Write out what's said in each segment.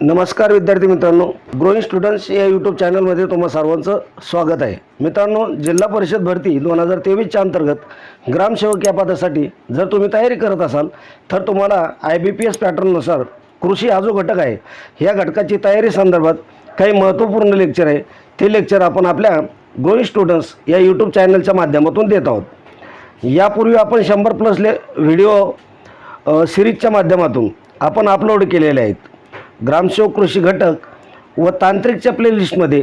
नमस्कार विद्यार्थी मित्रांनो. ग्रोईंग स्टुडंट्स या यूट्यूब चॅनलमध्ये तुम्हा सर्वांचं स्वागत आहे. मित्रांनो जिल्हा परिषद भरती दोन हजार तेवीसच्या अंतर्गत ग्रामसेवक या पदासाठी जर तुम्ही तयारी करत असाल तर तुम्हाला आय बी पी एस पॅटर्ननुसार कृषी हा जो घटक आहे या घटकाची तयारी संदर्भात काही महत्त्वपूर्ण लेक्चर आहे. ते लेक्चर आपण आपल्या ग्रोईंग स्टुडंट्स या यूट्यूब चॅनलच्या माध्यमातून देत आहोत. यापूर्वी आपण शंभर प्लस ले व्हिडिओ सिरीजच्या माध्यमातून आपण अपलोड केलेले आहेत. ग्रामसेवक कृषी घटक व तांत्रिकच्या प्लेलिस्टमध्ये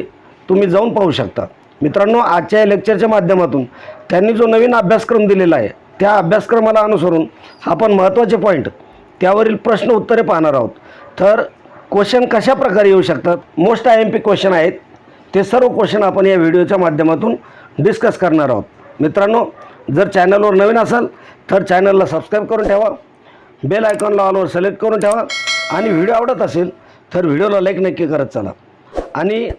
तुम्ही जाऊन पाहू शकता. मित्रांनो आजच्या या लेक्चरच्या माध्यमातून त्यांनी जो नवीन अभ्यासक्रम दिलेला आहे त्या अभ्यासक्रमाला अनुसरून आपण महत्त्वाचे पॉईंट त्यावरील प्रश्न उत्तरे पाहणार आहोत. तर क्वेश्चन कशा प्रकारे येऊ शकतात? Most I M P question आहेत. ते सर्व क्वेश्चन आपण या व्हिडिओच्या माध्यमातून डिस्कस करणार आहोत. मित्रांनो जर चॅनलवर नवीन असाल तर चॅनलला सबस्क्राईब करून ठेवा. बेल आयकॉनला ऑलवर सिलेक्ट करून ठेवा. आणि व्हिडिओ आवडत असेल तर व्हिडिओला लाईक नक्की करत चला. आणि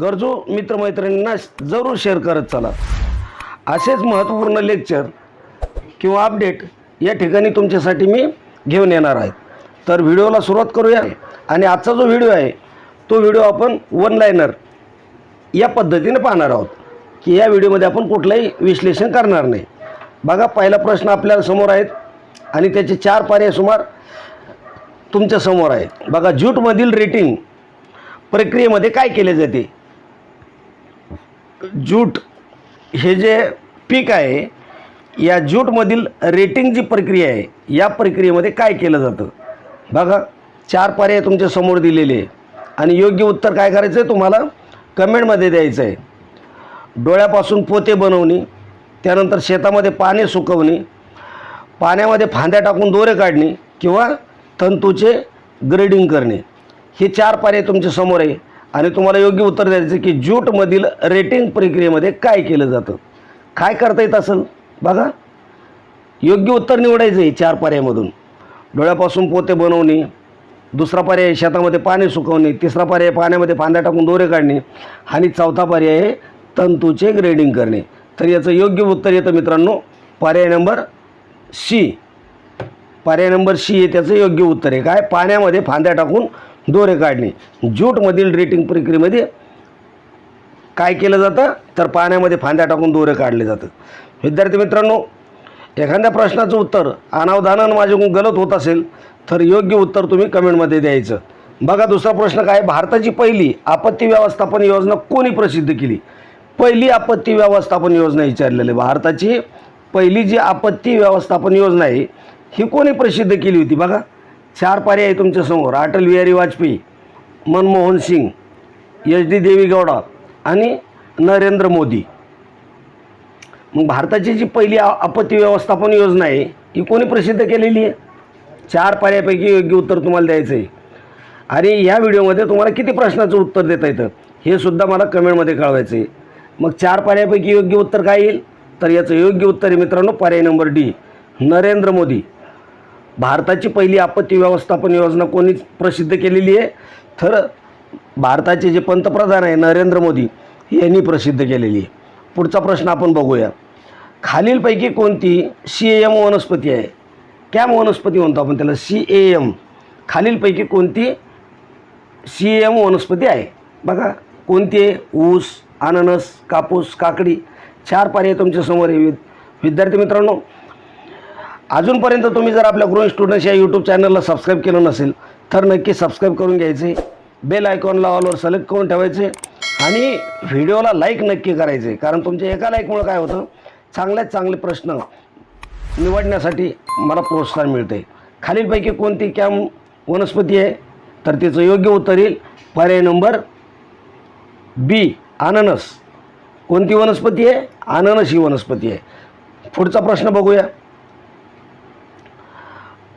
गरजू मित्रमैत्रिणींना जरूर शेअर करत चला. असेच महत्त्वपूर्ण लेक्चर किंवा अपडेट या ठिकाणी तुमच्यासाठी मी घेऊन येणार आहे. तर व्हिडिओला सुरुवात करूया आणि आजचा जो व्हिडिओ आहे तो व्हिडिओ आपण वन लायनर या पद्धतीने पाहणार आहोत. की या व्हिडिओमध्ये आपण कुठलंही विश्लेषण करणार नाही. बघा पहिला प्रश्न आपल्याला समोर आहेत आणि त्याचे चार पर्याय सुमार तुमच्यासमोर आहे. बघा ज्यूटमधील रेटिंग प्रक्रियेमध्ये काय केले जाते? ज्यूट हे जे पीक आहे या ज्यूटमधील रेटिंग जी प्रक्रिया आहे या प्रक्रियेमध्ये काय केलं जातं? बघा चार पर्याय तुमच्यासमोर दिलेले आहे. आणि योग्य उत्तर काय करायचं आहे तुम्हाला? कमेंटमध्ये द्यायचं आहे. डोळ्यापासून पोते बनवणे त्यानंतर शेतामध्ये पाणी सुकवणे पाण्यामध्ये फांद्या टाकून दोरे काढणे किंवा तंतूचे ग्रेडिंग करणे. हे चार पर्याय तुमच्यासमोर आहे. आणि तुम्हाला योग्य उत्तर द्यायचं की ज्यूटमधील रेटिंग प्रक्रियेमध्ये काय केलं जातं. काय करता येत असेल? बघा. योग्य उत्तर निवडायचं आहे चार पर्यायामधून डोळ्यापासून पोते बनवणे. दुसरा पर्याय शेतामध्ये पाणी सुकवणे. तिसरा पर्याय पाण्यामध्ये फांद्या टाकून दोरे काढणे. आणि चौथा पर्याय आहे तंतूचे ग्रेडिंग करणे. तर याचं योग्य उत्तर येतं मित्रांनो. पर्याय नंबर सी. पर्याय नंबर सी हे त्याचं योग्य उत्तर आहे. काय? पाण्यामध्ये फांद्या टाकून दोरे काढणे. ज्यूटमधील रेटिंग प्रक्रियेमध्ये काय केलं जातं? तर पाण्यामध्ये फांद्या टाकून दोरे काढले जातं विद्यार्थी मित्रांनो एखाद्या प्रश्नाचं उत्तर अनावधानानं माझ्याकडून गलत होत असेल तर योग्य उत्तर तुम्ही कमेंटमध्ये द्यायचं. बघा दुसरा प्रश्न काय? भारताची पहिली आपत्ती व्यवस्थापन योजना कोणी प्रसिद्ध केली? पहिली आपत्ती व्यवस्थापन योजना विचारलेली. भारताची पहिली जी आपत्ती व्यवस्थापन योजना आहे ही कोणी प्रसिद्ध केली होती बघा? चार पर्याय आहे तुमच्यासमोर अटल बिहारी वाजपेयी मनमोहन सिंग एच डी देवीगौडा आणि नरेंद्र मोदी. मग भारताची जी पहिली आपत्ती व्यवस्थापन योजना आहे ही कोणी प्रसिद्ध केलेली आहे? चार पर्यायापैकी योग्य उत्तर तुम्हाला द्यायचं आहे. आणि या व्हिडिओमध्ये तुम्हाला किती प्रश्नाचं उत्तर देता येतं हे सुद्धा मला कमेंटमध्ये कळवायचं आहे. मग चार पर्यायापैकी योग्य उत्तर काय येईल? तर याचं योग्य उत्तर आहे मित्रांनो पर्याय नंबर डी नरेंद्र मोदी. भारताची पहिली आपत्ती व्यवस्थापन योजना कोणी प्रसिद्ध केलेली आहे? तर भारताचे जे पंतप्रधान आहे नरेंद्र मोदी यांनी प्रसिद्ध केलेली आहे. पुढचा प्रश्न आपण बघूया. खालीलपैकी कोणती सी ए एम वनस्पती आहे? कॅम वनस्पती म्हणतो आपण त्याला सी ए एम. खालीलपैकी कोणती सी एम वनस्पती आहे? बघा कोणती आहे? ऊस अननस कापूस काकडी. चार पर्याय तुमच्यासमोर आहे विद्यार्थी मित्रांनो अजूनपर्यंत तुम्ही जर आपल्या ग्रोईंग स्टुडंट्स या यूट्यूब चॅनलला सबस्क्राईब केलं नसेल तर नक्की सबस्क्राईब करून घ्यायचे. बेल आयकॉनला ऑलवर सिलेक्ट करून ठेवायचे. आणि व्हिडिओला लाईक नक्की करायचे. कारण तुमच्या एका लाईकमुळं काय होतं? चांगल्यात चांगले प्रश्न निवडण्यासाठी मला प्रोत्साहन मिळते. खालीलपैकी कोणती कॅम वनस्पती आहे? तर तिचं योग्य उत्तर येईल. पर्याय नंबर बी अननस. कोणती वनस्पती आहे? अननस ही वनस्पती आहे. पुढचा प्रश्न बघूया.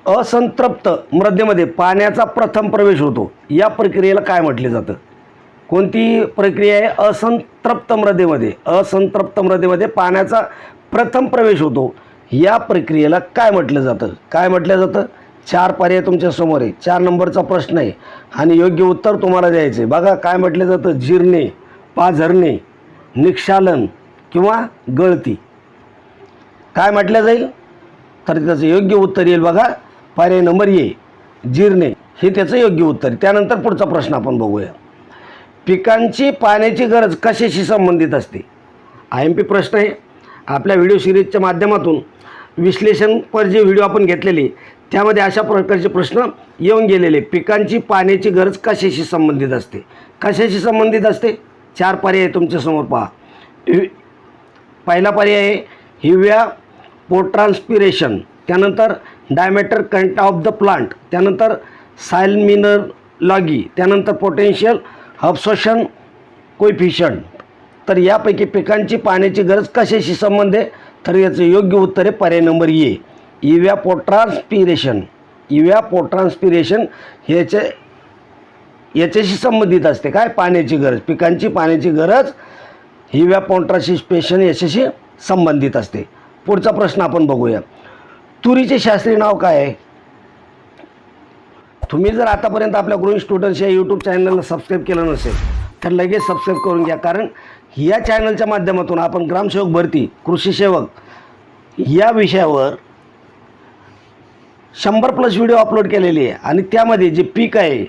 असंतृप्त मृदेमध्ये पाण्याचा प्रथम प्रवेश होतो. या प्रक्रियेला काय म्हटले जातं? कोणती प्रक्रिया आहे? असंतृप्त मृदेमध्ये. असंतृप्त मृदेमध्ये पाण्याचा प्रथम प्रवेश होतो. या प्रक्रियेला काय म्हटलं जातं? काय म्हटलं जातं? चार पर्याय तुमच्यासमोर आहे. चार नंबरचा प्रश्न आहे. आणि योग्य उत्तर तुम्हाला द्यायचं आहे. बघा काय म्हटलं जातं? जिरणे पाझरणे निक्षालन किंवा गळती. काय म्हटलं जाईल? तर त्याचं योग्य उत्तर येईल बघा. पर्याय नंबर ए जिरणे हे त्याचं योग्य उत्तर त्यानंतर पुढचा प्रश्न आपण बघूया. पिकांची पाण्याची गरज कशाशी संबंधित असते? आय एम पी प्रश्न आहे. आपल्या व्हिडिओ सिरीजच्या माध्यमातून विश्लेषणपर जे व्हिडिओ आपण घेतलेले त्यामध्ये अशा प्रकारचे प्रश्न येऊन गेलेले. पिकांची पाण्याची गरज कशाशी संबंधित असते? कशाशी संबंधित असते? चार पर्याय तुमच्यासमोर पहा. पहिला पर्याय आहे हिव्या पोट्रान्स्पिरेशन. त्यानंतर डायमेटर कंट ऑफ द प्लांट. त्यानंतर सायलमिनर लॉगी. त्यानंतर पोटेन्शियल हब्सोशन कोइफिशंट तर यापैकी पिकांची पाण्याची गरज कशाशी संबंध आहे? तर याचं योग्य उत्तर आहे पर्याय नंबर ए. इव्या पोट्रान्स्पिरेशन इव्या पोट्रान्स्पिरेशन ह्याचे याच्याशी संबंधित असते. काय? पाण्याची गरज. पिकांची पाण्याची गरज हिव्या पोट्रान्स्पिरेशन याच्याशी संबंधित असते. पुढचा प्रश्न आपण बघूया. तुरीचे शास्त्रीय नाव काय आहे? तुम्ही जर आतापर्यंत आपल्या ग्रोईंग स्टुडंट्स या यूट्यूब चॅनलला सबस्क्राईब केलं नसेल तर लगेच सबस्क्राईब करून घ्या. कारण या चॅनलच्या माध्यमातून आपण ग्रामसेवक भरती कृषीसेवक या विषयावर शंभर प्लस व्हिडिओ अपलोड केलेले आहे. आणि त्यामध्ये जे पीक आहे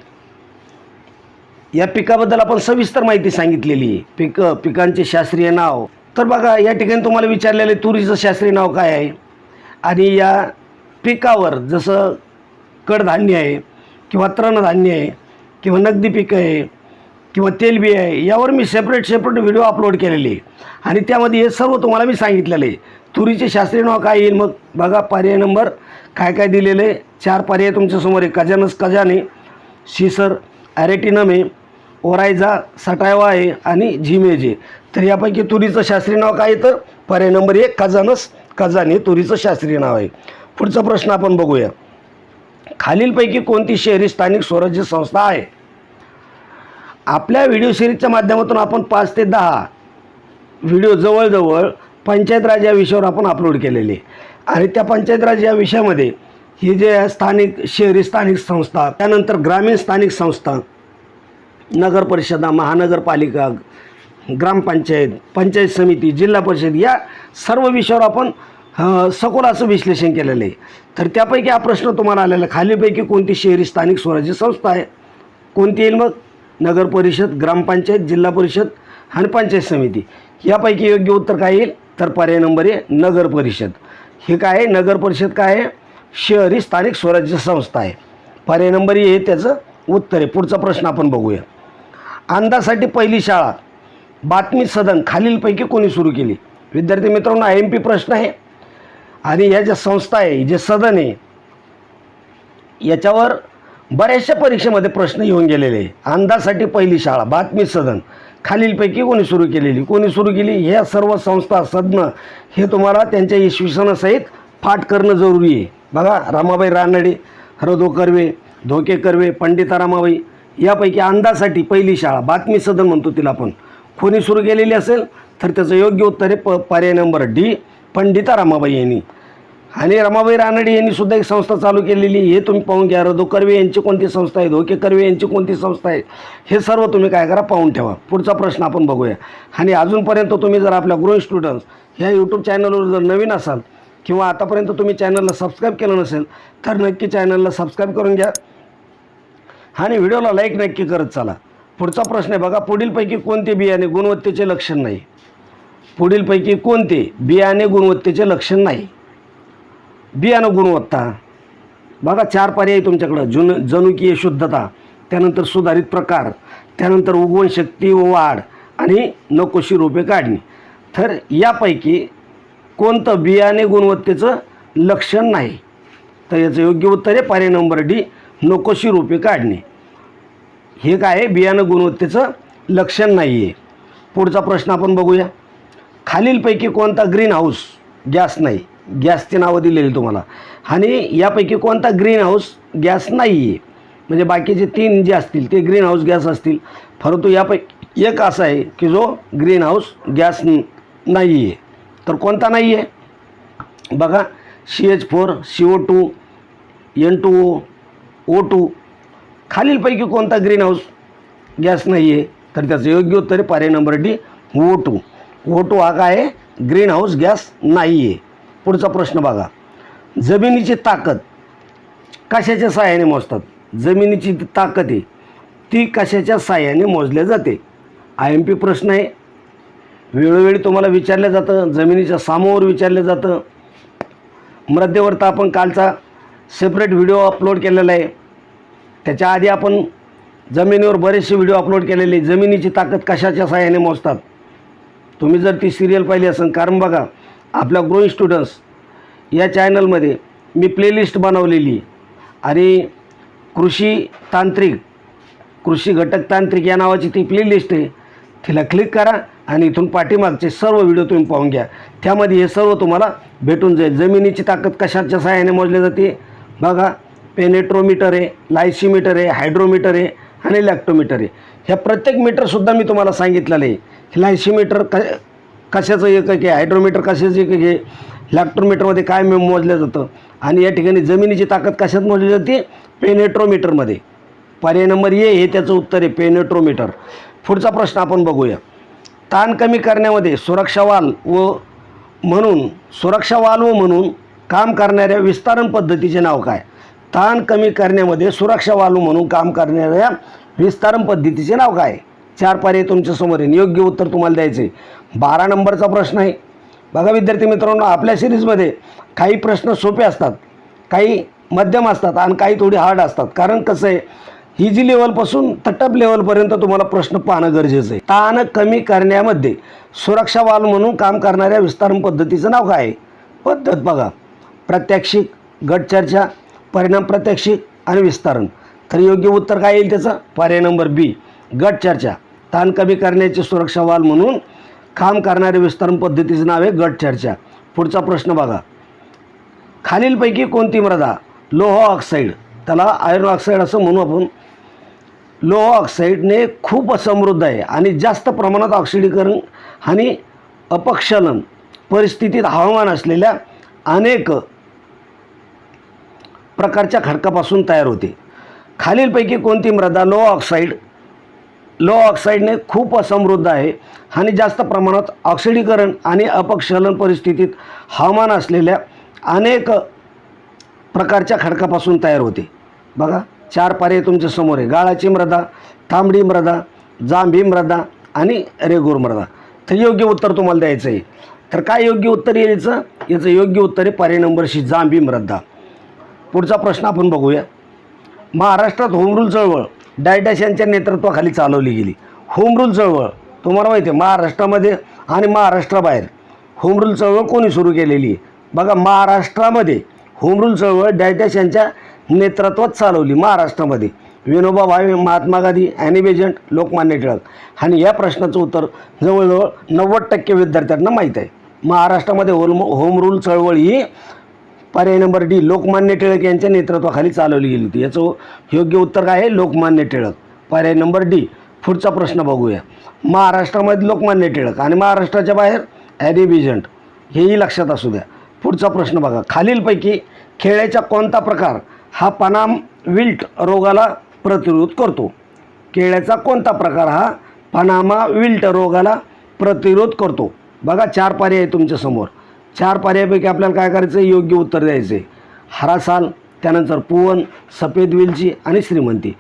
या पिकाबद्दल आपण सविस्तर माहिती सांगितलेली आहे. पिकं पिकांचे शास्त्रीय नाव. तर बघा या ठिकाणी तुम्हाला विचारलेले तुरीचं शास्त्रीय नाव काय आहे? आणि या पिकावर जसं कडधान्य आहे किंवा तृणधान्य आहे किंवा नगदी पिकं आहे किंवा तेलबी आहे यावर मी सेपरेट सेपरेट व्हिडिओ अपलोड केलेले आहे. आणि त्यामध्ये हे सर्व तुम्हाला मी सांगितलेलं आहे. तुरीचे शास्त्रीय नाव काय येईल मग? बघा पर्याय नंबर काय काय दिलेलं आहे. चार पर्याय तुमच्यासमोर आहे. कजानस कजाने शिसर ॲरेटिनम आहे ओरायझा सटायवा आहे आणि झिमेजे. तर यापैकी तुरीचं शास्त्रीय नाव काय तर पर्याय नंबर एक कजानस कजाने तुरीचं शास्त्रीय नाव आहे. पुढचा प्रश्न आपण बघूया. खालीलपैकी कोणती शहरी स्थानिक स्वराज्य संस्था आहे? आपल्या व्हिडिओ सिरीजच्या माध्यमातून आपण पाच ते दहा व्हिडिओ जवळजवळ पंचायत राज या विषयावर आपण अपलोड केलेले. आणि त्या पंचायत राज या विषयामध्ये ही जे आहे स्थानिक शहरी स्थानिक संस्था त्यानंतर ग्रामीण स्थानिक संस्था नगर परिषदा महानगरपालिका ग्रामपंचायत पंचायत समिती जिल्हा परिषद या सर्व विषयावर आपण सखोल असं विश्लेषण केलेलं आहे. तर त्यापैकी हा प्रश्न तुम्हाला आलेला आहे. खालीपैकी कोणती शहरी स्थानिक स्वराज्य संस्था आहे? कोणती येईल मग? नगर परिषद ग्रामपंचायत जिल्हा परिषद आणि पंचायत समिती. यापैकी योग्य उत्तर काय येईल? तर पर्याय नंबर आहे नगर परिषद. हे काय आहे? नगर परिषद काय आहे? शहरी स्थानिक स्वराज्य संस्था आहे. पर्याय नंबर हे त्याचं उत्तर आहे. पुढचा प्रश्न आपण बघूया. अंदासाठी पहिली शाळा. बातमी सदन खालीलपैकी कोणी सुरू केली? विद्यार्थी मित्रांनो आय एम पी प्रश्न आहे. आणि या ज्या संस्था आहे जे सदन आहे याच्यावर बऱ्याचशा परीक्षेमध्ये प्रश्न येऊन गेलेले आहे. अंदासाठी पहिली शाळा बातमी सदन. खालीलपैकी कोणी सुरू केलेली? कोणी सुरू केली? ह्या सर्व संस्था सदन हे तुम्हाला त्यांच्या इसवी सणासहित पाठ करणं जरुरी आहे. बघा रामाबाई रानडे हरदो कर्वे धोके कर्वे पंडिता रामाबाई यापैकी अंदासाठी पहिली शाळा बातमी सदन म्हणतो तिला आपण. कोणी सुरू केलेली असेल तर त्याचं योग्य उत्तर आहे प पर्याय नंबर डी पंडिता रमाबाई यांनी. आणि रमाबाई रानडे यांनी सुद्धा एक संस्था चालू केलेली हे तुम्ही पाहून घ्या. रदो कर्वे यांची कोणती संस्था आहे? धोके कर्वे यांची कोणती संस्था आहे? हे सर्व तुम्ही काय करा पाहून ठेवा. पुढचा प्रश्न आपण बघूया. आणि अजूनपर्यंत तुम्ही जर आपल्या ग्रोईंग स्टुडंट्स ह्या यूट्यूब चॅनलवर जर नवीन असाल किंवा आतापर्यंत तुम्ही चॅनलला सबस्क्राईब केलं नसेल तर नक्की चॅनलला सबस्क्राईब करून घ्या. आणि व्हिडिओला लाईक नक्की करत चला. पुढचा प्रश्न आहे बघा पुढीलपैकी कोणते बियाणे गुणवत्तेचे लक्षण नाही? पुढीलपैकी कोणते बियाणे गुणवत्तेचे लक्षण नाही? बियाणं गुणवत्ता. बघा चार पर्याय तुमच्याकडं. जुन जनुकीय शुद्धता त्यानंतर सुधारित प्रकार त्यानंतर उगवण शक्ती व वाढ आणि नकोशी रोपे काढणे. तर यापैकी कोणतं बियाणे गुणवत्तेचं लक्षण नाही? तर याचं योग्य उत्तर आहे पर्याय नंबर डी नकोशी रोपे काढणे. हे काय आहे? बियाणं गुणवत्तेचं लक्षण नाही आहे पुढचा प्रश्न आपण बघूया. खालीलपैकी कोणता ग्रीन हाऊस गॅस नाही? गॅसची नावं दिलेली तुम्हाला. आणि यापैकी कोणता ग्रीन हाऊस गॅस नाही आहे म्हणजे बाकीचे तीन जे असतील ते ग्रीन हाऊस गॅस असतील. परंतु यापैकी एक असा आहे की जो ग्रीन हाऊस गॅस नाही आहे तर कोणता नाही आहे बघा C H four C O two N two O O two खालीलपैकी कोणता ग्रीन हाऊस गॅस नाही आहे तर त्याचं योग्य उत्तर आहे पर्याय number D O two O two हा काय आहे? ग्रीन हाऊस गॅस नाही आहे पुढचा प्रश्न बघा. जमिनीची ताकद कशाच्या सहाय्याने मोजतात? जमिनीची जी ताकद आहे ती कशाच्या साह्याने मोजल्या जाते? आय एम पी प्रश्न आहे. वेळोवेळी तुम्हाला विचारलं जातं जमिनीच्या सामोवर विचारलं जातं. मध्यवर आपण कालचा सेपरेट व्हिडिओ अपलोड केलेला आहे. त्याच्या आधी आपण जमिनीवर बरेचसे व्हिडिओ अपलोड केलेले. जमिनीची ताकद कशाच्या सहाय्याने मोजतात? तुम्ही जर ती सिरियल पाहिली असेल कारण बघा आपल्या ग्रोईंग स्टुडंट्स या चॅनलमध्ये मी प्लेलिस्ट बनवलेली. आणि कृषी तांत्रिक कृषी घटक तांत्रिक या नावाची ती प्लेलिस्ट आहे. तिला क्लिक करा आणि इथून पाठीमागचे सर्व व्हिडिओ तुम्ही पाहून घ्या. त्यामध्ये हे सर्व तुम्हाला भेटून जाईल. जमिनीची ताकद कशाच्या सहाय्याने मोजली जाते? बघा पेनेट्रोमीटर आहे लायसीमीटर आहे हायड्रोमीटर आहे आणि लॅक्टोमीटर आहे. ह्या प्रत्येक मीटरसुद्धा मी तुम्हाला सांगितलेलं आहे. लायसीमीटर क कशाचं एकक आहे हायड्रोमीटर कशाचं एकक आहे लॅक्टोमीटरमध्ये काय मोजलं जातं आणि या ठिकाणी जमिनीची ताकद कशात मोजली जाते? पेनेट्रोमीटरमध्ये. पर्याय नंबर ए हे त्याचं उत्तर आहे पेनेट्रोमीटर. पुढचा प्रश्न आपण बघूया. ताण कमी करण्यामध्ये सुरक्षा वाल व म्हणून सुरक्षा व म्हणून काम करणाऱ्या विस्तारण पद्धतीचे नाव काय? ताण कमी करण्यामध्ये सुरक्षा वालू म्हणून काम करणाऱ्या विस्तारण पद्धतीचे नाव काय? चार पर्याय तुमच्यासमोर समोर योग्य उत्तर तुम्हाला द्यायचे बारा नंबरचा प्रश्न आहे. बघा विद्यार्थी मित्रांनो आपल्या सिरीजमध्ये काही प्रश्न सोपे असतात काही मध्यम असतात आणि काही थोडी हार्ड असतात. कारण कसं आहे ही जी लेवलपासून तटप लेवलपर्यंत तुम्हाला प्रश्न पाहणं गरजेचं आहे. ताण कमी करण्यामध्ये सुरक्षा वाल म्हणून काम करणाऱ्या विस्तारण पद्धतीचं नाव काय आहे? पद्धत बघा. प्रात्यक्षिक गटचर्चा परिणाम प्रात्यक्षिक आणि विस्तारण. तर योग्य उत्तर काय येईल त्याचं? पर्याय नंबर बी गट चर्चा. ताण कमी करण्याचे सुरक्षा वाल म्हणून काम करणाऱ्या विस्तारण पद्धतीचं नाव आहे गट चर्चा. पुढचा प्रश्न बघा. खालीलपैकी कोणती मृदा? लोह ऑक्साईड. त्याला आयर्न ऑक्साईड असं म्हणू आपण. लोह ऑक्साईडने खूप समृद्ध आहे आणि जास्त प्रमाणात ऑक्सिडीकरण आणि अपक्षलन परिस्थितीत हवामान असलेल्या अनेक प्रकारच्या खडकापासून तयार होते. खालीलपैकी कोणती मृदा लो ऑक्साईड लो ऑक्साईडने खूप समृद्ध आहे आणि जास्त प्रमाणात ऑक्सिडीकरण आणि अपक्षलन परिस्थितीत हवामान असलेल्या अनेक प्रकारच्या खडकापासून तयार होते. बघा चार पर्याय तुमच्यासमोर आहे. गाळाची मृदा तांबडी मृदा जांभी मृदा आणि रेगूर मृदा. तर योग्य उत्तर तुम्हाला द्यायचं आहे तर काय योग्य उत्तर यायचं? याचं योग्य उत्तर आहे पर्याय नंबरशी जांभी मृदा. पुढचा प्रश्न आपण बघूया. महाराष्ट्रात होमरूल चळवळ डायडॅश यांच्या नेतृत्वाखाली चालवली गेली. होमरूल चळवळ तुम्हाला माहिती आहे महाराष्ट्रामध्ये आणि महाराष्ट्राबाहेर होमरूल चळवळ कोणी सुरू केलेली आहे? बघा महाराष्ट्रामध्ये होमरूल चळवळ डायडॅश यांच्या नेतृत्वात चालवली महाराष्ट्रामध्ये. Vinoba Bhave Mahatma Gandhi Annie Besant Lokmanya Tilak. आणि या प्रश्नाचं उत्तर जवळजवळ नव्वद टक्के विद्यार्थ्यांना माहीत आहे. महाराष्ट्रामध्ये होम होम रूल चळवळ ही पर्याय नंबर डी लोकमान्य टिळक यांच्या नेतृत्वाखाली चालवली गेली होती. याचं योग्य उत्तर काय आहे? लोकमान्य टिळक. पर्याय नंबर डी पुढचा प्रश्न बघूया. महाराष्ट्रामध्ये लोकमान्य टिळक आणि महाराष्ट्राच्या बाहेर ॲरी बिजंट हेही लक्षात असू द्या. पुढचा प्रश्न बघा. खालीलपैकी खेळ्याचा कोणता प्रकार हा पनाम विल्ट रोगाला प्रतिरोध करतो? केळ्याचा कोणता प्रकार हा पनामा विल्ट रोगाला प्रतिरोध करतो? बघा चार पर्याय आहे तुमच्यासमोर. चार पर्यायापैकी आपल्याला काय करायचं? आहे योग्य उत्तर द्यायचं. आहे हरासाल त्यानंतर पुवन सफेद विलची आणि श्रीमंती.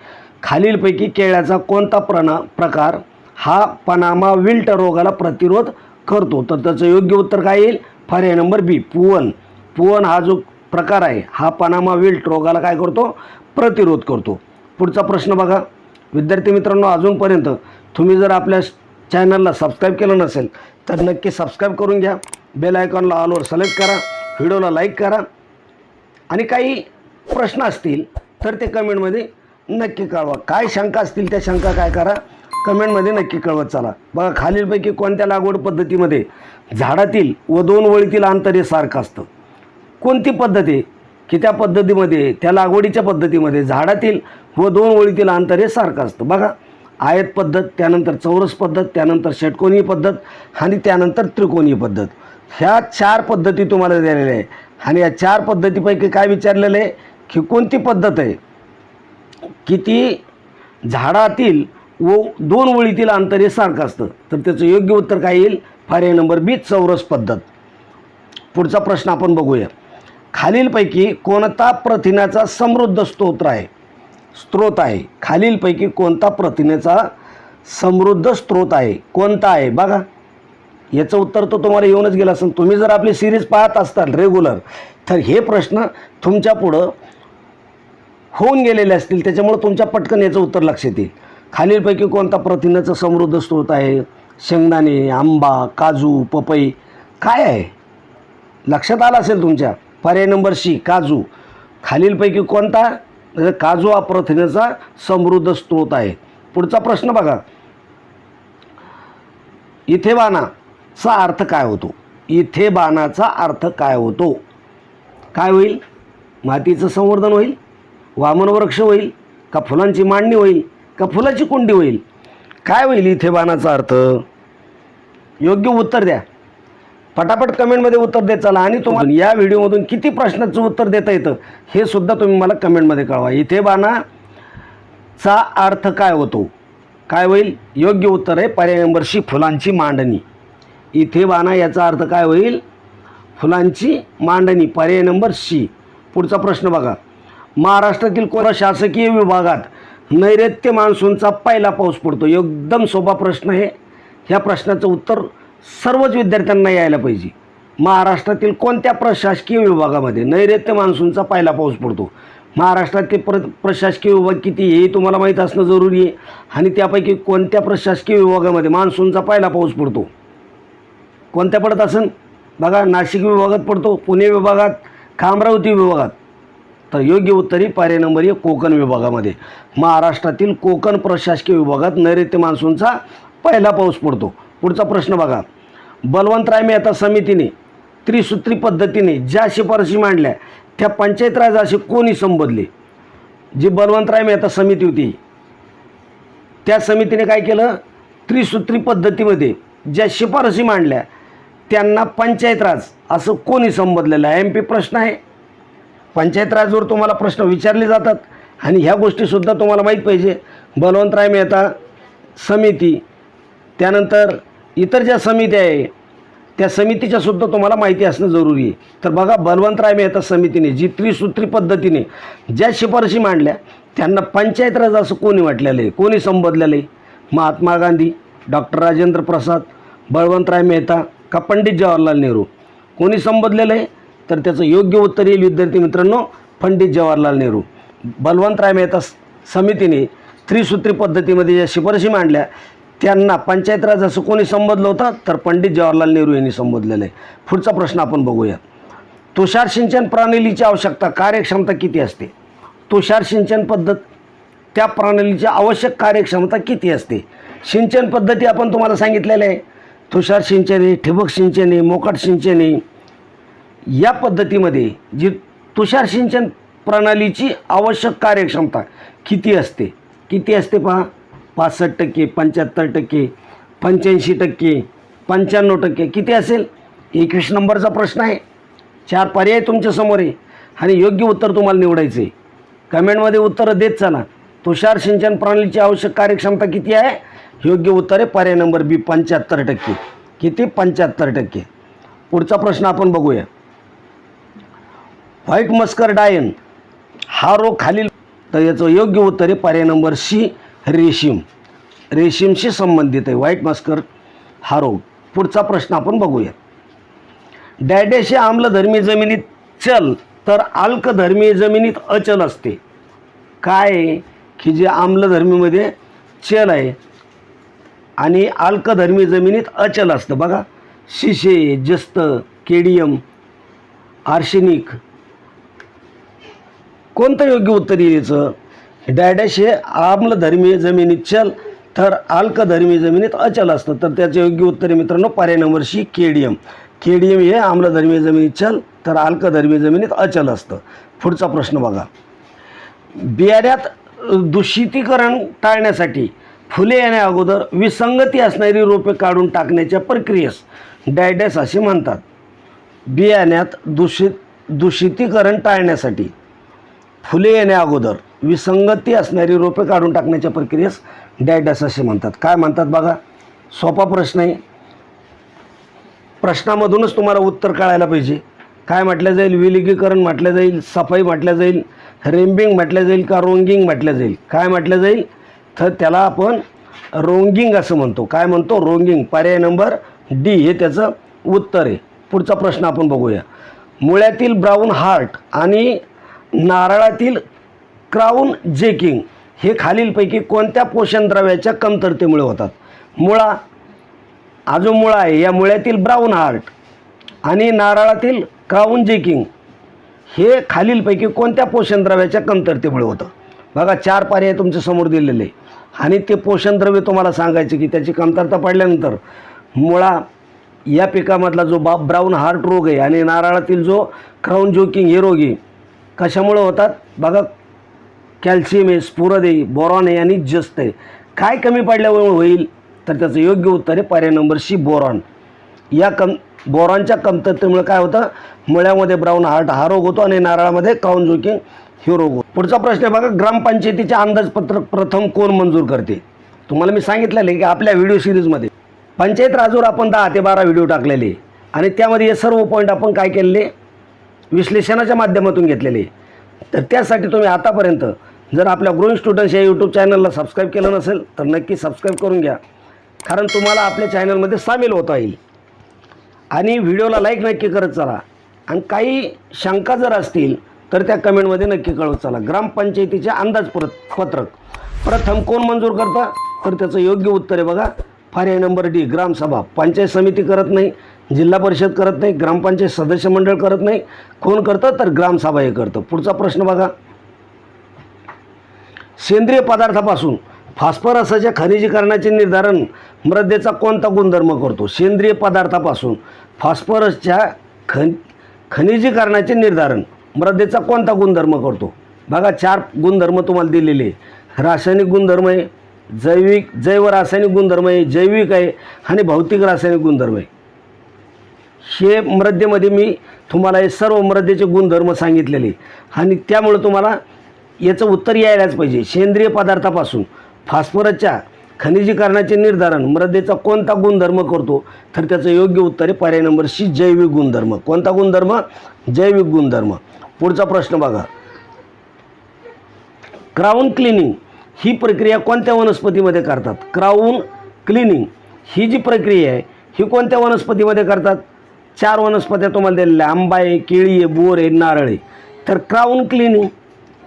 खालीलपैकी केळ्याचा कोणता प्रणा प्रकार? हा पनामा विल्ट रोगाला प्रतिरोध करतो. तर त्याचं योग्य उत्तर काय येईल? पर्याय नंबर बी पुवन. पुवन हा जो प्रकार आहे हा पनामा विल्ट रोगाला काय करतो? प्रतिरोध करतो. पुढचा प्रश्न बघा. विद्यार्थी मित्रांनो अजूनपर्यंत तुम्ही जर आपल्या चॅनलला सबस्क्राईब केलं नसेल तर नक्की सबस्क्राईब करून घ्या. बेल आयकॉनला ऑलवर सिलेक्ट करा व्हिडिओला लाईक करा. आणि काही प्रश्न असतील तर ते कमेंटमध्ये नक्की कळवा. काय शंका असतील त्या शंका काय करा. कमेंटमध्ये नक्की कळवत चला. बघा खालीलपैकी कोणत्या लागवड पद्धतीमध्ये झाडातील व दोन वळीतील अंतर हे सारखं असतं? कोणती पद्धत आहे? की त्या पद्धतीमध्ये त्या लागवडीच्या पद्धतीमध्ये झाडातील व दोन ओळीतील अंतर हे सारखं असतं? बघा आयत पद्धत त्यानंतर चौरस पद्धत त्यानंतर षटकोनी पद्धत आणि त्यानंतर त्रिकोणी पद्धत. ह्या चार पद्धती तुम्हाला दिलेल्या आहे. आणि या चार पद्धतीपैकी काय विचारलेलं आहे? की कोणती पद्धत आहे? की ती झाडातील व दोन ओळीतील अंतर हे सारखं असतं. तर त्याचं योग्य उत्तर काय येईल? पर्याय नंबर बी चौरस पद्धत. पुढचा प्रश्न आपण बघूया. खालीलपैकी कोणता प्रथिनाचा समृद्ध स्तोत्र आहे? स्त्रोत आहे. खालीलपैकी कोणता प्रथिनेचा समृद्ध स्त्रोत आहे? कोणता आहे? बघा. याचं उत्तर तर तुम्हाला येऊनच गेलं असेल. तुम्ही जर आपली सिरीज पाहत असताल रेग्युलर तर हे प्रश्न तुमच्या पुढं होऊन गेलेले असतील. त्याच्यामुळं तुमच्या पटकन याचं उत्तर लक्षात येईल. खालीलपैकी कोणता प्रथिनाचा समृद्ध स्रोत आहे? शेंगदाणे आंबा काजू पपई काय आहे? लक्षात आलं असेल तुमच्या? पर्याय नंबर सी काजू. खालीलपैकी कोणता? काजू हा प्रथिनेचा समृद्ध स्रोत आहे. पुढचा प्रश्न बघा. चा अर्थ काय होतो? इथे बाणाचा अर्थ काय होतो? काय होईल? मातीचं संवर्धन होईल? वामनवृक्ष होईल? का फुलांची मांडणी होईल? का फुलाची कुंडी होईल? काय होईल इथे बाणाचा अर्थ? योग्य उत्तर द्या. पटापट कमेंटमध्ये उत्तर देत चला आणि तुम्हाला या व्हिडिओमधून किती प्रश्नाचं उत्तर देता येतं हे सुद्धा तुम्ही मला कमेंटमध्ये कळवा. इथे बाणाचा अर्थ काय होतो? काय होईल? योग्य उत्तर आहे. पर्याय नंबर सी फुलांची मांडणी. इथे बाणा याचा अर्थ काय होईल? फुलांची मांडणी. पर्याय नंबर सी पुढचा प्रश्न बघा. महाराष्ट्रातील कोणा शासकीय विभागात नैऋत्य मान्सूनचा पहिला पाऊस पडतो. एकदम सोपा प्रश्न आहे. ह्या प्रश्नाचं उत्तर सर्वच विद्यार्थ्यांना यायला पाहिजे. महाराष्ट्रातील कोणत्या प्रशासकीय विभागामध्ये नैऋत्य मान्सूनचा पहिला पाऊस पडतो? महाराष्ट्रातील प्र प्रशासकीय विभाग किती हे तुम्हाला माहीत असणं जरुरी आहे. आणि त्यापैकी कोणत्या प्रशासकीय विभागामध्ये मान्सूनचा पहिला पाऊस पडतो? कोणत्या पडत असेल बघा नाशिक विभागात पडतो पुणे विभागात का अमरावती विभागात. तर योग्य उत्तरी पर्याय नंबर एक कोकण विभागामध्ये. महाराष्ट्रातील कोकण प्रशासकीय विभागात नैऋत्य मान्सूनचा पहिला पाऊस पडतो. पुढचा प्रश्न बघा. बलवंतराय मेहता समितीने त्रिसूत्री पद्धतीने ज्या शिफारशी मांडल्या त्या पंचायत असे कोणी संबोधले? जी बलवंतराय मेहता समिती होती त्या समितीने काय केलं? त्रिसूत्री पद्धतीमध्ये ज्या शिफारशी मांडल्या त्यांना पंचायत राज असं कोणी संबोधलेलं आहे? एम पी प्रश्न आहे. पंचायत राजवर तुम्हाला प्रश्न विचारले जातात आणि ह्या गोष्टीसुद्धा तुम्हाला माहीत पाहिजे. बलवंतराय मेहता समिती त्यानंतर इतर ज्या समित्या आहे त्या समितीच्यासुद्धा तुम्हाला माहिती असणं जरुरी आहे. तर बघा बलवंतराय मेहता समितीने जी त्रिसूत्री पद्धतीने ज्या शिफारशी मांडल्या त्यांना पंचायत राज असं कोणी म्हटलेलं आहे? कोणी संबोधलेलं आहे? महात्मा गांधी डॉक्टर राजेंद्र प्रसाद बळवंतराय मेहता का पंडित जवाहरलाल नेहरू? कोणी संबोधलेलं आहे? तर त्याचं योग्य उत्तर येईल विद्यार्थी मित्रांनो पंडित जवाहरलाल नेहरू. बलवंतराय मेहता समितीने त्रिसूत्री पद्धतीमध्ये ज्या शिफारशी मांडल्या त्यांना पंचायत राज असं कोणी संबोधलं होतं? तर पंडित जवाहरलाल नेहरू यांनी संबोधलेलं आहे. पुढचा प्रश्न आपण बघूया तुषार सिंचन प्रणालीची आवश्यकता कार्यक्षमता किती असते? तुषार सिंचन पद्धत त्या प्रणालीची आवश्यक कार्यक्षमता किती असते? सिंचन पद्धती आपण तुम्हाला सांगितलेल्या आहे. तुषार सिंचन आहे ठिबक सिंचन आहे मोकाट सिंचन आहे या पद्धतीमध्ये जी तुषार सिंचन प्रणालीची आवश्यक कार्यक्षमता किती असते? किती असते पहा? पासष्ट टक्के पंच्याहत्तर टक्के पंच्याऐंशी टक्के पंच्याण्णव टक्के किती असेल? एकवीस नंबरचा प्रश्न आहे. चार पर्याय तुमच्यासमोर आहे आणि योग्य उत्तर तुम्हाला निवडायचं आहे. कमेंटमध्ये उत्तरं देत चला. तुषार सिंचन प्रणालीची आवश्यक कार्यक्षमता किती आहे? योग्य उत्तर आहे पर्याय नंबर बी पंच्याहत्तर टक्के. किती? पंच्याहत्तर टक्के. पुढचा प्रश्न आपण बघूया. व्हाईट मस्कर डायन हा रोग खालील तर याचं योग्य उत्तर आहे पर्याय नंबर सी रेशीम. रेशीमशी संबंधित आहे व्हाईट मस्कर हा रोग. पुढचा प्रश्न आपण बघूया. डॅडेशी आम्लधर्मी जमिनीत चल तर अल्कधर्मी जमिनीत अचल असते. काय आहे? की जे आम्लधर्मीमध्ये चल आहे आणि अल्कधर्मी जमिनीत अचल असतं. बघा शिशे जस्त केडियम आर्शेनिक कोणतं योग्य उत्तर यायचं डॅडॅश हे आम्लधर्मी जमिनीत चल तर आल्कधर्मी जमिनीत अचल असतं. तर त्याचं योग्य उत्तर मित्रांनो पर्याय नंबर सी केडियम. केडियम हे आम्लधर्मी जमिनीत चल तर अल्कधर्मी जमिनीत अचल असतं. पुढचा प्रश्न बघा. बियाऱ्यात दूषितीकरण टाळण्यासाठी फुले येण्या अगोदर विसंगती असणारी रोपे काढून टाकण्याच्या प्रक्रियेस डायडॅस असे म्हणतात. बियाण्यात दूषित दूषितीकरण टाळण्यासाठी फुले येण्या अगोदर विसंगती असणारी रोपे काढून टाकण्याच्या प्रक्रियेस डायडॅस असे म्हणतात. काय म्हणतात बघा? सोपा प्रश्न आहे. प्रश्नामधूनच तुम्हाला उत्तर कळायला पाहिजे. काय म्हटलं जाईल? विलगीकरण म्हटलं जाईल. सफाई म्हटलं जाईल. रेम्बिंग म्हटलं जाईल का रोंगिंग म्हटलं जाईल? काय म्हटलं जाईल? तर त्याला आपण रोंगिंग असं म्हणतो. काय म्हणतो? रोंगिंग. पर्याय नंबर डी. हे त्याचं उत्तर आहे. पुढचा प्रश्न आपण बघूया. मुळ्यातील ब्राऊन हार्ट आणि नारळातील क्राऊन जेकिंग हे खालीलपैकी कोणत्या पोषण द्रव्याच्या कमतरतेमुळे होतात? मुळा अजून मुळा आहे. या मुळ्यातील ब्राऊन हार्ट आणि नारळातील क्राऊन जेकिंग हे खालीलपैकी कोणत्या पोषण द्रव्याच्या कमतरतेमुळे होतं? बघा चार पर्याय तुमच्यासमोर दिलेले. आणि ते पोषण द्रव्य तुम्हाला सांगायचे की त्याची कमतरता पडल्यानंतर मुळा या पिकामधला जो बा ब्राऊन हार्ट रोग आहे आणि नारळातील जो क्राऊन जोकिंग हे रोग आहे कशामुळे होतात? बघा कॅल्शियम आहे स्फुरद आहे बोरॉन आहे आणि जस्त आहे. काय कमी पडल्यामुळे होईल? तर त्याचं योग्य उत्तर आहे पर्याय नंबर सी बोरॉन या कम बोरॉनच्या कमतरतेमुळे काय होतं? मुळ्यामध्ये ब्राऊन हार्ट हा रोग होतो आणि नारळामध्ये क्राऊन जोकिंग हे रोग. होतो पुढचा प्रश्न आहे बघा ग्रामपंचायतीचे अंदाजपत्रक प्रथम कोण मंजूर करते? तुम्हाला मी सांगितलेलं आहे की आपल्या व्हिडिओ सिरीजमध्ये पंचायत राजवर आपण दहा ते बारा व्हिडिओ टाकलेले आणि त्यामध्ये हे सर्व पॉईंट आपण काय केलेले विश्लेषणाच्या माध्यमातून घेतलेले तर त्यासाठी तुम्ही आतापर्यंत जर आपल्या ग्रोईंग स्टुडंट्स या यूट्यूब चॅनलला सबस्क्राईब केलं नसेल तर नक्की सबस्क्राईब करून घ्या. कारण तुम्हाला आपल्या चॅनलमध्ये सामील होता येईल. आणि व्हिडिओला लाईक नक्की करत चला. आणि काही शंका जर असतील तर त्या कमेंटमध्ये नक्की कळवत चला. ग्रामपंचायतीचे अंदाजपत्रक पत्रक. प्रथम कोण मंजूर करता? तर त्याचं योग्य उत्तर आहे बघा. पर्याय नंबर डी ग्रामसभा. पंचायत समिती करत नाही जिल्हा परिषद करत नाही ग्रामपंचायत सदस्य मंडळ करत नाही. कोण करतं? तर ग्रामसभा हे करतं. पुढचा प्रश्न बघा. सेंद्रिय पदार्थापासून फॉस्फरसाच्या खनिजीकरणाचे निर्धारण मृदेचा कोणता गुणधर्म करतो? सेंद्रिय पदार्थापासून फॉस्फरसच्या खन खनिजीकरणाचे निर्धारण मृदेचा कोणता गुणधर्म करतो? बघा चार गुणधर्म तुम्हाला दिलेले आहे. रासायनिक गुणधर्म आहे जैविक जैव रासायनिक गुणधर्म आहे जैविक आहे आणि भौतिक रासायनिक गुणधर्म आहे. हे मृदेमध्ये मी तुम्हाला हे सर्व मृदेचे गुणधर्म सांगितलेले आणि त्यामुळे तुम्हाला याचं उत्तर यायलाच पाहिजे. सेंद्रिय पदार्थापासून फॉस्फरसच्या खनिजीकरणाचे निर्धारण मृदेचा कोणता गुणधर्म करतो? तर त्याचं योग्य उत्तर आहे पर्याय नंबर सी जैविक गुणधर्म. कोणता गुणधर्म? जैविक गुणधर्म. पुढचा प्रश्न बघा. क्राऊन क्लिनिंग ही प्रक्रिया कोणत्या वनस्पतीमध्ये करतात? क्राऊन क्लिनिंग ही जी प्रक्रिया आहे ही कोणत्या वनस्पतीमध्ये करतात? चार वनस्पत्या तुम्हाला दिलेल्या आहे. आंबा आहे केळी आहे बोर आहे नारळ आहे. तर क्राऊन क्लिनिंग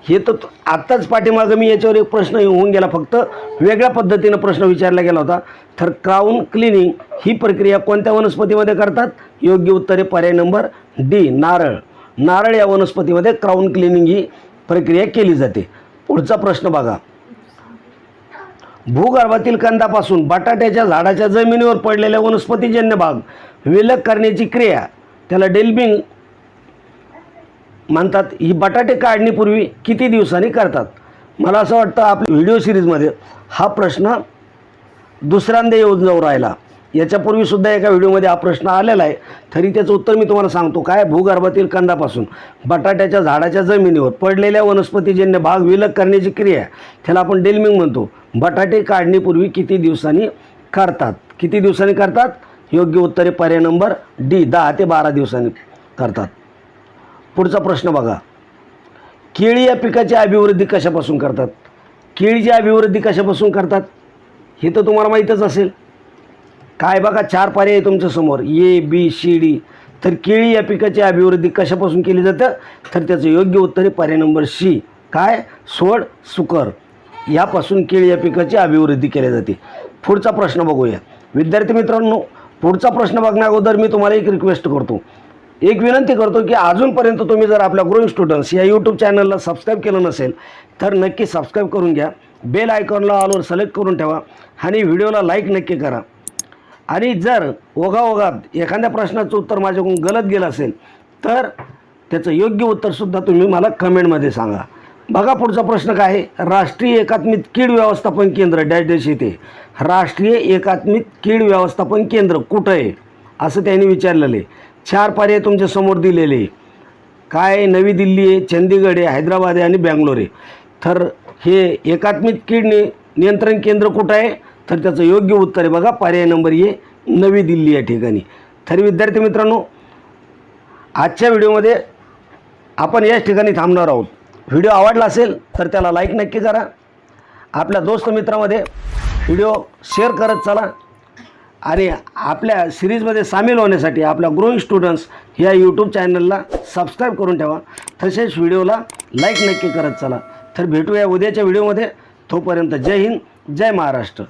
हे तर आत्ताच पाठीमागं मी याच्यावर एक प्रश्न होऊन गेला. फक्त वेगळ्या पद्धतीनं प्रश्न विचारला गेला होता. तर क्राऊन क्लिनिंग ही प्रक्रिया कोणत्या वनस्पतीमध्ये करतात? योग्य उत्तर आहे पर्याय नंबर डी नारळ. नारळ या वनस्पतीमध्ये क्राऊन क्लिनिंग ही प्रक्रिया केली जाते. पुढचा प्रश्न बघा. भूगर्भातील कंदापासून बटाट्याच्या झाडाच्या जमिनीवर पडलेल्या वनस्पतीजन्य भाग विलग करण्याची क्रिया त्याला डेल्बिंग म्हणतात. ही बटाटे काढणीपूर्वी किती दिवसांनी करतात? मला असं वाटतं आपल्या व्हिडिओ सिरीजमध्ये हा प्रश्न दुसऱ्यांदा येऊन जाऊ राहिला. याच्यापूर्वीसुद्धा एका व्हिडिओमध्ये हा प्रश्न आलेला आहे. तरी त्याचं उत्तर मी तुम्हाला सांगतो. काय? भूगर्भातील कंदापासून. बटाट्याच्या झाडाच्या जमिनीवर पडलेल्या वनस्पतीजन्य भाग विलग करण्याची क्रिया त्याला आपण डेल्मिंग म्हणतो. बटाटे काढणीपूर्वी किती दिवसांनी करतात? किती दिवसांनी करतात? योग्य उत्तरे पर्याय नंबर डी. दहा ते बारा दिवसांनी करतात. पुढचा प्रश्न बघा. केळी या पिकाची अभिवृद्धी कशापासून करतात? केळीची अभिवृद्धी कशापासून करतात? हे तर तुम्हाला माहीतच असेल. काय बघा चार पर्याय आहे तुमच्यासमोर ए बी सी डी. तर केळी या पिकाची अभिवृद्धी कशापासून केली जातं? तर त्याचं योग्य उत्तर आहे पर्याय नंबर सी. काय? सोड सुकर. यापासून केळी या पिकाची अभिवृद्धी केली जाते. पुढचा प्रश्न बघूया. विद्यार्थी मित्रांनो पुढचा प्रश्न बघण्या अगोदर मी तुम्हाला एक रिक्वेस्ट करतो. एक विनंती करतो की अजूनपर्यंत तुम्ही जर आपल्या ग्रोईंग स्टुडंट्स या यूट्यूब चॅनलला सबस्क्राईब केलं नसेल तर नक्की सबस्क्राईब करून घ्या. बेल आयकॉनला ऑलवर सिलेक्ट करून ठेवा आणि व्हिडिओला लाईक नक्की करा. आणि जर ओघाओघात एखाद्या प्रश्नाचं उत्तर माझ्याकडून गलत गेलं असेल तर त्याचं योग्य उत्तरसुद्धा तुम्ही मला कमेंटमध्ये सांगा. बघा पुढचा प्रश्न काय आहे? राष्ट्रीय एकात्मिक कीड व्यवस्थापन केंद्र डॅश डॅश येथे. राष्ट्रीय एकात्मिक कीड व्यवस्थापन केंद्र कुठं आहे? असं त्यांनी विचारलेलं आहे. चार पर्याय तुमच्यासमोर दिलेले काय आहे? नवी दिल्ली आहे चंदीगड आहे हैदराबाद आहे आणि बँगलोर आहे. तर हे एकात्मिक कीड नि नियंत्रण केंद्र कुठं आहे? तर त्याचं योग्य उत्तर आहे बघा. पर्याय नंबर ए नवी दिल्ली या ठिकाणी. तर विद्यार्थी मित्रांनो आजच्या व्हिडिओमध्ये आपण याच ठिकाणी थांबणार आहोत. व्हिडिओ आवडला असेल तर त्याला लाईक नक्की करा. आपल्या दोस्त मित्रामध्ये व्हिडिओ शेअर करत चला. आणि आपल्या सिरीजमध्ये सामील होण्यासाठी आपल्या ग्रोईंग स्टुडंट्स या यूट्यूब चॅनलला सबस्क्राईब करून ठेवा. तसेच व्हिडिओला लाईक नक्की करत चला. तर भेटूया उद्याच्या व्हिडिओमध्ये. तोपर्यंत जय हिंद जय महाराष्ट्र.